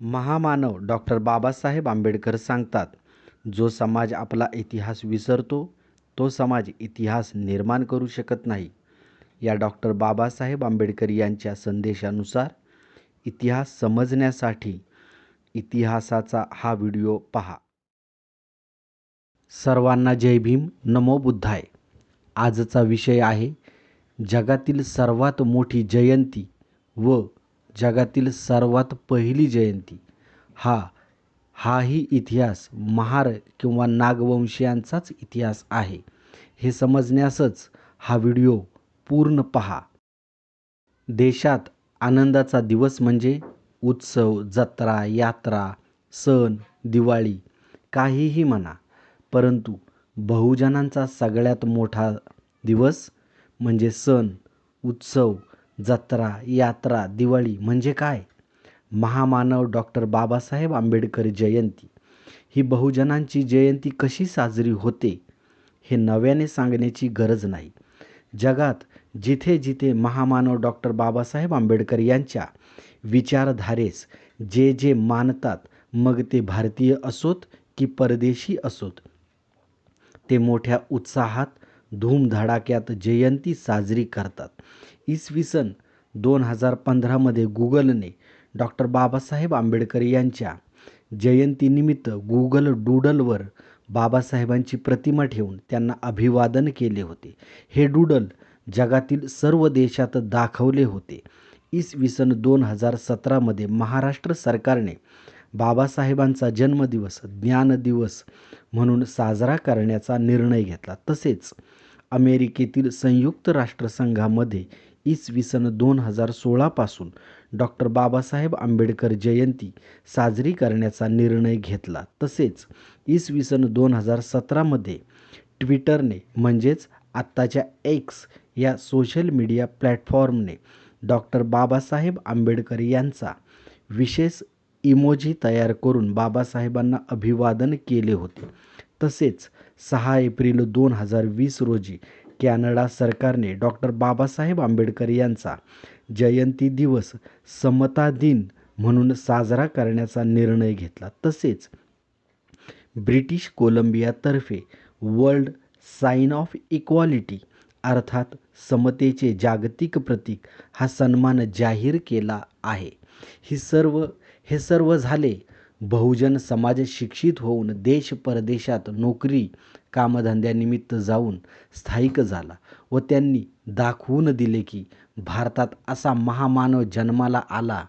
महामानव डॉक्टर बाबासाहेब आंबेडकर सांगतात जो समाज आपला इतिहास विसरतो तो समाज इतिहास निर्माण करू शकत नाही. या डॉक्टर बाबासाहेब आंबेडकर यांच्या संदेशानुसार इतिहास समजण्यासाठी इतिहासाचा हा व्हिडिओ पहा. सर्वांना जय भीम. नमो बुद्धाय. आजचा विषय आहे जगातील सर्वात मोठी जयंती व जगातील सर्वात पहिली जयंती. हा हाही इतिहास महार किंवा नागवंशीयांचाच इतिहास आहे. हे समजण्यासच हा व्हिडिओ पूर्ण पहा. देशात आनंदाचा दिवस म्हणजे उत्सव जत्रा यात्रा सण दिवाळी काहीही म्हणा. परंतु बहुजनांचा सगळ्यात मोठा दिवस म्हणजे सण उत्सव जत्रा यात्रा दिवाळी म्हणजे काय? महामानव डॉक्टर बाबासाहेब आंबेडकर जयंती. ही बहुजनांची जयंती कशी साजरी होते? हे नव्याने सांगण्याची गरज नाही. जगात जिथे जिथे महामानव डॉक्टर बाबासाहेब आंबेडकर यांच्या विचारधारेस जे जे मानतात मग ते भारतीय असोत की परदेशी असोत? ते मोठ्या उत्साहात धूमधडाक्यात जयंती साजरी करतात. इसवी सन दोन हजार पंधरामध्ये गुगलने डॉक्टर बाबासाहेब आंबेडकर यांच्या जयंतीनिमित्त गुगल डूडलवर बाबासाहेबांची प्रतिमा ठेवून त्यांना अभिवादन केले होते. हे डूडल जगातील सर्व देशात दाखवले होते. इसवी सन दोन हजार सतरामध्ये महाराष्ट्र सरकारने बाबासाहेबांचा जन्मदिवस ज्ञानदिवस म्हणून साजरा करण्याचा निर्णय घेतला. तसेच अमेरिकेतील संयुक्त राष्ट्रसंघामध्ये इसवी सन दोन हजार सोळापासून डॉक्टर बाबासाहेब आंबेडकर जयंती साजरी करण्याचा निर्णय घेतला. तसेच इसवी सन दोन हजार सतरामध्ये ट्विटरने म्हणजेच आत्ताच्या एक्स या सोशल मीडिया प्लॅटफॉर्मने डॉक्टर बाबासाहेब आंबेडकर यांचा विशेष इमोजी तयार करून बाबासाहेबांना अभिवादन केले होते. तसेच सहा एप्रिल दोन हजार वीस रोजी कॅनडा सरकारने डॉक्टर बाबासाहेब आंबेडकर यांचा जयंती दिवस समता दिन म्हणून साजरा करण्याचा निर्णय घेतला. तसेच ब्रिटिश कोलंबियातर्फे वर्ल्ड साइन ऑफ इक्वालिटी अर्थात समतेचे जागतिक प्रतीक हा सन्मान जाहीर केला आहे. ही सर्व हे सर्व झाले बहुजन समाज शिक्षित होऊन देश परदेशात नोकरी कामधंद्यानिमित्त जाऊन स्थायिक झाला व त्यांनी दाखवून दिले की भारतात असा महामानव जन्माला आला.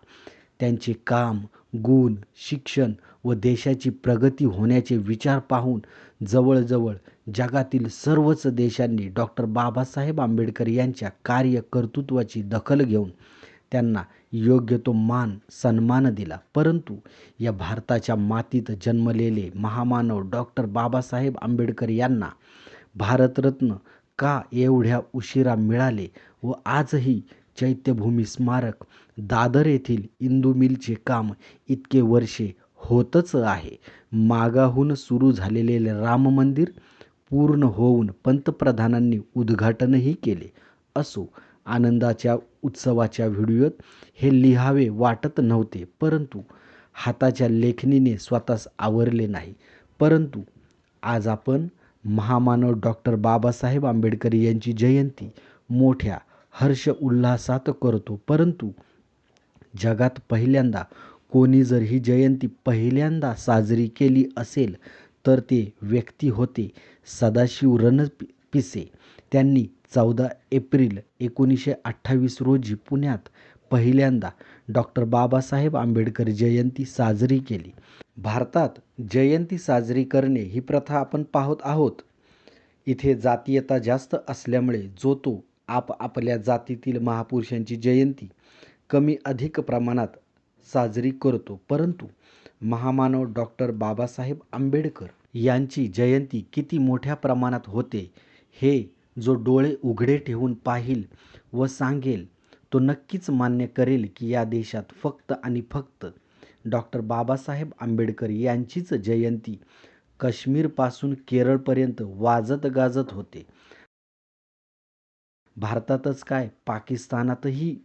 त्यांचे काम गुण शिक्षण व देशाची प्रगती होण्याचे विचार पाहून जवळजवळ जगातील सर्वच देशांनी डॉक्टर बाबासाहेब आंबेडकर यांच्या कार्य कर्तृत्वाची दखल घेऊन त्यांना योग्य तो मान सन्मान दिला. परंतु या भारताच्या मातीत जन्मलेले महामानव डॉक्टर बाबासाहेब आंबेडकर यांना भारतरत्न का एवढ्या उशिरा मिळाले व आजही चैत्यभूमी स्मारक दादर येथील इंदू मिलचे काम इतके वर्षे होतच आहे. मागाहून सुरू झालेले राम मंदिर पूर्ण होऊन पंतप्रधानांनी उद्घाटनही केले असो आनंदाच्या उत्सवाच्या व्हिडिओत हे लिहावे वाटत नव्हते परंतु हाताच्या लेखणीने स्वतःस आवरले नाही. परंतु आज आपण महामानव डॉक्टर बाबासाहेब आंबेडकर यांची जयंती मोठ्या हर्ष उल्हासात करतो परंतु जगात पहिल्यांदा कोणी जर ही जयंती पहिल्यांदा साजरी केली असेल तर ते व्यक्ती होते सदाशिव रणपिसे. त्यांनी चौदा एप्रिल एकोणीसशे अठ्ठावीस रोजी पुण्यात पहिल्यांदा डॉक्टर बाबासाहेब आंबेडकर जयंती साजरी केली. भारतात जयंती साजरी करणे ही प्रथा आपण पाहत आहोत. इथे जातीयता जास्त असल्यामुळे जो तो आप आपल्या जातीतील महापुरुषांची जयंती कमी अधिक प्रमाणात साजरी करतो. परंतु महामानव डॉक्टर बाबासाहेब आंबेडकर यांची जयंती किती मोठ्या प्रमाणात होते हे जो डोळे उघडे ठेवून पाहिल व सांगेल तो नक्कीच मान्य करेल की या देशात फक्त आणि फक्त डॉक्टर बाबासाहेब आंबेडकर यांचीच जयंती काश्मीरपासून केरळपर्यंत वाजत गाजत होते. भारतातच काय पाकिस्तानातही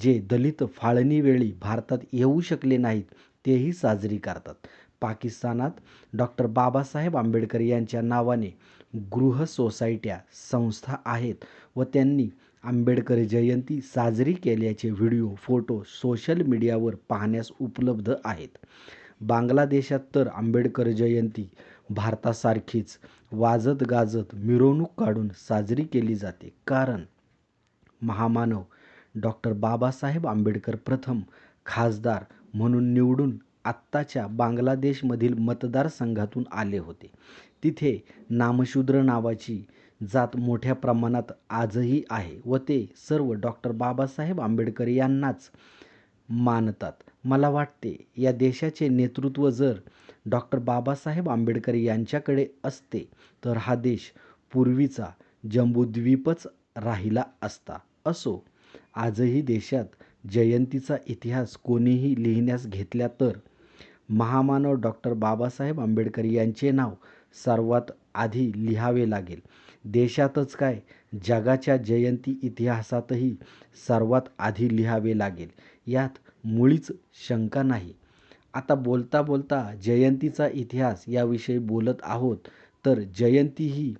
जे दलित फाळणीवेळी भारतात येऊ शकले नाहीत तेही साजरी करतात. पाकिस्तानात डॉक्टर बाबासाहेब आंबेडकर यांच्या नावाने गृह सोसायट्या संस्था आहेत व त्यांनी आंबेडकर जयंती साजरी केल्याचे व्हिडिओ फोटो सोशल मीडियावर पाहण्यास उपलब्ध आहेत. बांगलादेशात तर आंबेडकर जयंती भारतासारखीच वाजत गाजत मिरवणूक काढून साजरी केली जाते. कारण महामानव डॉक्टर बाबासाहेब आंबेडकर प्रथम खासदार म्हणून निवडून आत्ताच्या बांगलादेशमधील मतदारसंघातून आले होते. तिथे नामशूद्र नावाची जात मोठ्या प्रमाणात आजही आहे व ते सर्व डॉक्टर बाबासाहेब आंबेडकर यांनाच मानतात. मला वाटते या देशाचे नेतृत्व जर डॉक्टर बाबासाहेब आंबेडकर यांच्याकडे असते तर हा देश पूर्वीचा जम्बूद्वीपच राहिला असता. असो आजही देशात जयंतीचा इतिहास कोणीही लिहिण्यास घेतल्या तर महामानव डॉक्टर बाबासाहेब आंबेडकर यांचे नाव सर्वात आधी लिहावे लागेल. देशातच काय? जगाच्या जयंती इतिहासातही सर्वात आधी लिहावे लागेल. यात मुळीच शंका नाही. आता बोलता बोलता जयंतीचा इतिहास याविषयी बोलत आहोत तर जयंती ही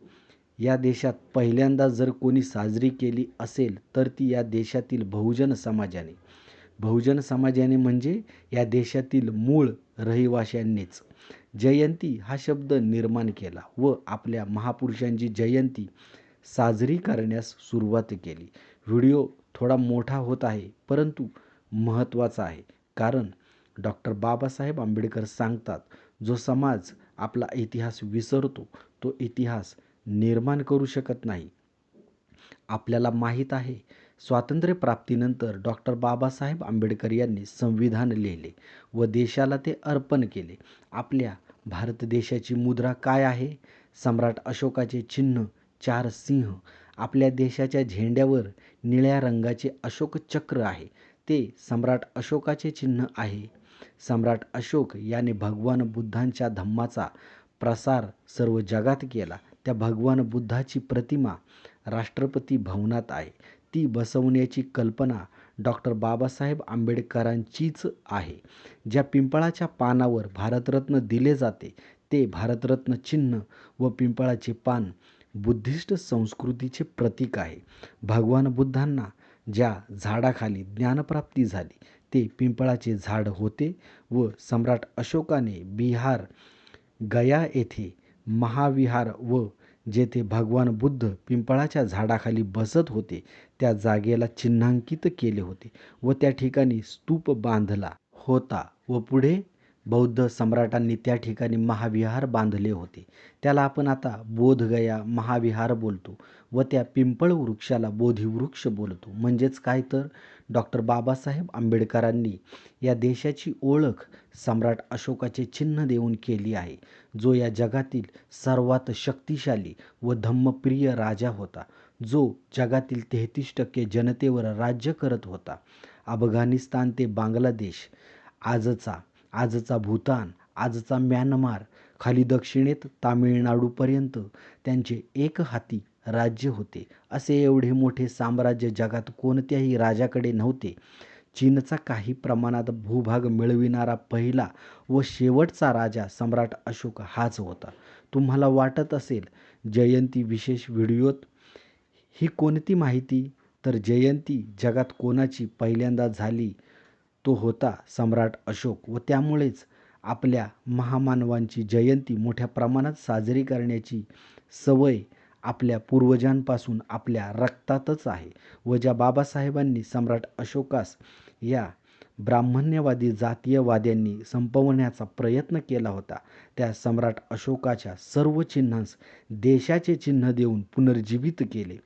या देशात पहिल्यांदा जर कोणी साजरी केली असेल तर ती या देशातील बहुजन समाजाने. बहुजन समाजाने म्हणजे या देशातील मूळ रहिवाशांनीच. जयंती हा शब्द निर्माण केला व आपल्या महापुरुषांची जयंती साजरी करण्यास सुरुवात केली. व्हिडिओ थोडा मोठा होत आहे परंतु महत्त्वाचा आहे. कारण डॉक्टर बाबासाहेब आंबेडकर सांगतात जो समाज आपला इतिहास विसरतो तो इतिहास निर्माण करू शकत नाही. आपल्याला माहीत आहे स्वातंत्र्यप्राप्तीनंतर डॉक्टर बाबासाहेब आंबेडकर यांनी संविधान लिहिले व देशाला ते अर्पण केले. आपल्या भारत देशाची मुद्रा काय आहे? सम्राट अशोकाचे चिन्ह चार सिंह आपल्या देशाच्या झेंड्यावर निळ्या रंगाचे अशोक चक्र आहे. ते सम्राट अशोकाचे चिन्ह आहे. सम्राट अशोक याने भगवान बुद्धांच्या धम्माचा प्रसार सर्व जगात केला. त्या भगवान बुद्धाची प्रतिमा राष्ट्रपती भवनात आहे. ती बसवण्याची कल्पना डॉक्टर बाबासाहेब आंबेडकरांचीच आहे. ज्या पिंपळाच्या पानावर भारतरत्न दिले जाते ते भारतरत्न चिन्ह व पिंपळाचे पान बुद्धिस्ट संस्कृतीचे प्रतीक आहे. भगवान बुद्धांना ज्या झाडाखाली ज्ञानप्राप्ती झाली ते पिंपळाचे झाड होते व सम्राट अशोकाने बिहार गया येथे महाविहार व जेथे भगवान बुद्ध पिंपळाच्या झाडाखाली बसत होते त्या जागेला चिन्हांकित केले होते व त्या ठिकाणी स्तूप बांधला होता व पुढे बौद्ध सम्राटांनी त्या ठिकाणी महाविहार बांधले होते. त्याला आपण आता बोधगया महाविहार बोलतो व त्या पिंपळ वृक्षाला बोधिवृक्ष बोलतो. म्हणजेच काय तर? डॉक्टर बाबासाहेब आंबेडकरांनी या देशाची ओळख सम्राट अशोकाचे चिन्ह देऊन केली आहे जो या जगातील सर्वात शक्तिशाली व धम्मप्रिय राजा होता. जो जगातील तेहतीस टक्के जनतेवर राज्य करत होता. अफगाणिस्तान ते बांगलादेश आजचा आजचा भूतान आजचा म्यानमार खाली दक्षिणेत तामिळनाडूपर्यंत त्यांचे एक हाती राज्य होते. असे एवढे मोठे साम्राज्य जगात कोणत्याही राजाकडे नव्हते. चीनचा काही प्रमाणात भूभाग मिळविणारा पहिला व शेवटचा राजा सम्राट अशोक हाच होता. तुम्हाला वाटत असेल जयंती विशेष व्हिडिओत ही कोणती माहिती? तर जयंती जगात कोणाची पहिल्यांदा झाली? तो होता सम्राट अशोक व त्यामुळेच आपल्या महामानवांची जयंती मोठ्या प्रमाणात साजरी करण्याची सवय आपल्या पूर्वजांपासून आपल्या रक्तातच आहे व ज्या बाबासाहेबांनी सम्राट अशोकास या ब्राह्मण्यवादी जातीयवाद्यांनी संपवण्याचा प्रयत्न केला होता त्या सम्राट अशोकाच्या सर्व चिन्हांस देशाचे चिन्ह देऊन पुनर्जीवित केले.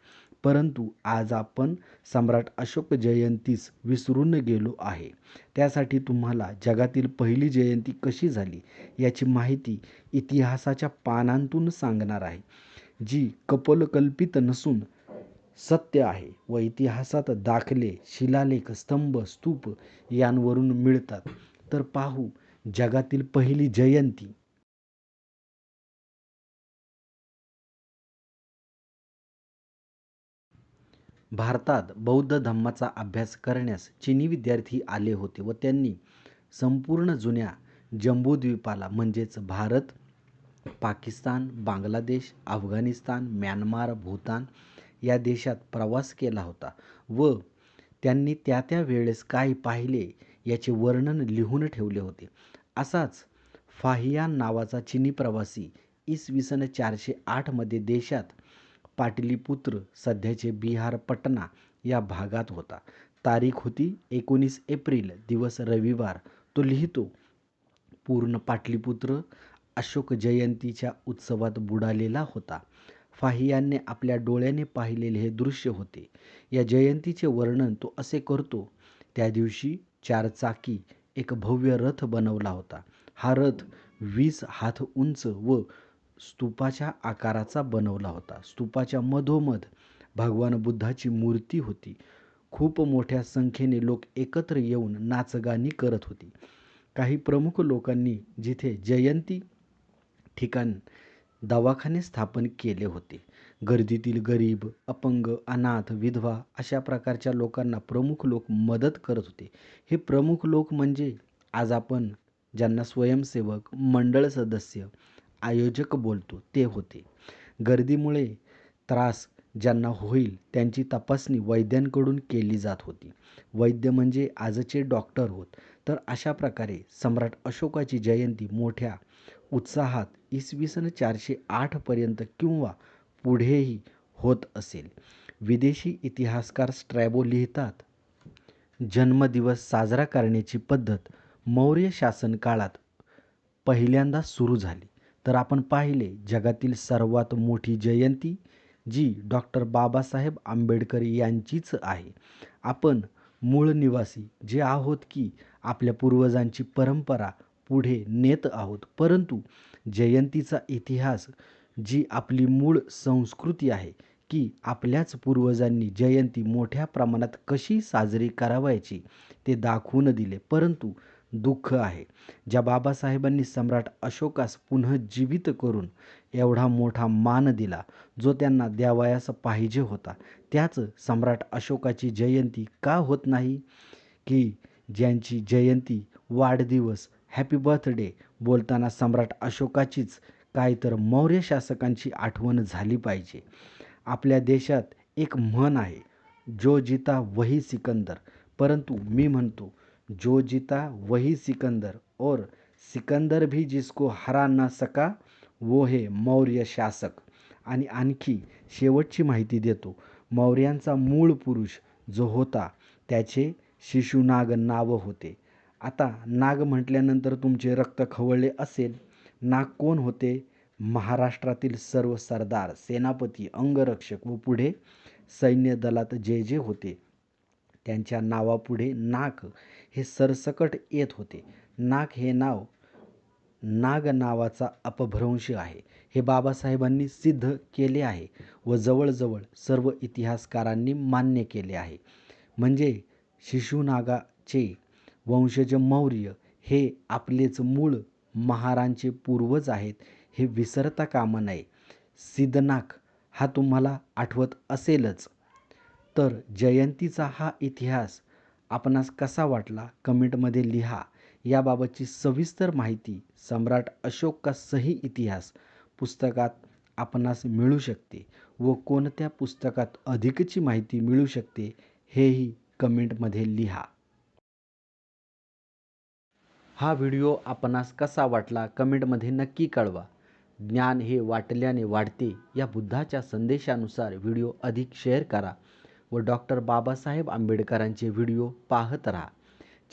परंतु आज आपण सम्राट अशोक जयंतीस विसरून गेलो आहे. त्यासाठी तुम्हाला जगातील पहिली जयंती कशी झाली याची माहिती इतिहासाच्या पानांतून सांगणार आहे जी कपोलकल्पित नसून सत्य आहे व इतिहासात दाखले शिलालेख स्तंभ स्तूप यांवरून मिळतात. तर पाहू जगातील पहिली जयंती भारतात बौद्ध धम्माचा अभ्यास करण्यास चिनी विद्यार्थी आले होते व त्यांनी संपूर्ण जुन्या जम्बूद्वीपाला म्हणजेच भारत पाकिस्तान बांगलादेश अफगाणिस्तान म्यानमार भूतान या देशात प्रवास केला होता व त्यांनी त्या त्या वेळेस काय पाहिले याचे वर्णन लिहून ठेवले होते. असाच फाहियान नावाचा चिनी प्रवासी इसवी सन चारशे आठमध्ये देशात पाटलीपुत्र सध्याचे बिहार पटना या भागात होता. तारीख होती एकोणीस एप्रिल दिवस रविवार. तो लिहितो पूर्ण पाटलीपुत्र अशोक जयंतीच्या उत्सवात बुडालेला होता. फाहियानने आपल्या डोळ्याने पाहिलेले हे दृश्य होते. या जयंतीचे वर्णन तो असे करतो त्या दिवशी चारचाकी एक भव्य रथ बनवला होता. हा रथ वीस हात उंच व स्तूपाच्या आकाराचा बनवला होता. स्तूपाच्या मधोमध भगवान बुद्धाची मूर्ती होती. खूप मोठ्या संख्येने लोक एकत्र येऊन नाचगाणी करत होती. काही प्रमुख लोकांनी जिथे जयंती ठिकाण दवाखाने स्थापन केले होते. गर्दीतील गरीब अपंग अनाथ विधवा अशा प्रकारच्या लोकांना प्रमुख लोक मदत करत होते. हे प्रमुख लोक म्हणजे आज आपण ज्यांना स्वयंसेवक मंडळ सदस्य आयोजक बोलतो ते होते. गर्दीमुळे त्रास ज्यांना होईल त्यांची तपासणी वैद्यांकडून केली जात होती. वैद्य म्हणजे आजचे डॉक्टर होत. तर अशा प्रकारे सम्राट अशोकाची जयंती मोठ्या उत्साहात इसवी सन चारशे आठपर्यंत किंवा पुढेही होत असेल. विदेशी इतिहासकार स्ट्रॅबो लिहितात जन्मदिवस साजरा करण्याची पद्धत मौर्य शासनकाळात पहिल्यांदा सुरू झाली. तर आपण पाहिले जगातील सर्वात मोठी जयंती जी डॉक्टर बाबासाहेब आंबेडकर यांचीच आहे. आपण मूळ निवासी जे आहोत की आपल्या पूर्वजांची परंपरा पुढे नेत आहोत. परंतु जयंतीचा इतिहास जी आपली मूळ संस्कृती आहे की आपल्याच पूर्वजांनी जयंती मोठ्या प्रमाणात कशी साजरी करावायची ते दाखवून दिले. परंतु दुःख आहे. ज्या बाबासाहेबांनी सम्राट अशोकास पुनःजीवित करून एवढा मोठा मान दिला जो त्यांना द्यावयास पाहिजे होता त्याच सम्राट अशोकाची जयंती का होत नाही? की ज्यांची जयंती वाढदिवस हॅपी बर्थडे बोलताना सम्राट अशोकाचीच काय तर मौर्य शासकांची आठवण झाली पाहिजे. आपल्या देशात एक म्हण आहे जो जिता वही सिकंदर. परंतु मी म्हणतो जो जिता वही सिकंदर और सिकंदर भी जिसको हरा न सका वो हे मौर्य शासक. आणि आणखी शेवटची माहिती देतो. मौर्यांचा मूळ पुरुष जो होता त्याचे शिशुनाग नाव होते. आता नाग म्हटल्यानंतर तुमचे रक्त खवळले असेल. नाग कोण होते? महाराष्ट्रातील सर्व सरदार सेनापती अंगरक्षक व पुढे सैन्य दलात जे जे होते त्यांच्या नावापुढे नाक हे सरसकट येत होते. नाक हे नाव नाग नावाचा अपभ्रंश आहे. हे बाबासाहेबांनी सिद्ध केले आहे व जवळजवळ सर्व इतिहासकारांनी मान्य केले आहे. म्हणजे शिशुनागाचे वंशज मौर्य हे आपलेच मूळ महारांचे पूर्वज आहेत हे विसरता कामा नये. सिद्धनाक हा तुम्हाला आठवत असेलच. तर जयंतीचा हा इतिहास आपणास कसा वाटला? कमेंटमध्ये लिहा. याबाबतची सविस्तर माहिती सम्राट अशोक का सही इतिहास पुस्तकात आपणास मिळू शकते व कोणत्या पुस्तकात अधिकची माहिती मिळू शकते हेही कमेंटमध्ये लिहा. हा व्हिडिओ आपणास कसा वाटला कमेंटमध्ये नक्की कळवा. ज्ञान हे वाटल्याने वाढते. या बुद्धाच्या संदेशानुसार व्हिडिओ अधिक शेअर करा. व डॉक्टर बाबासाहेब आंबेडकरांचे व्हिडिओ पाहत राहा.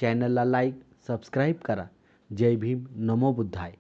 चॅनलला लाईक सबस्क्राईब करा. जय भीम. नमो बुद्धाय.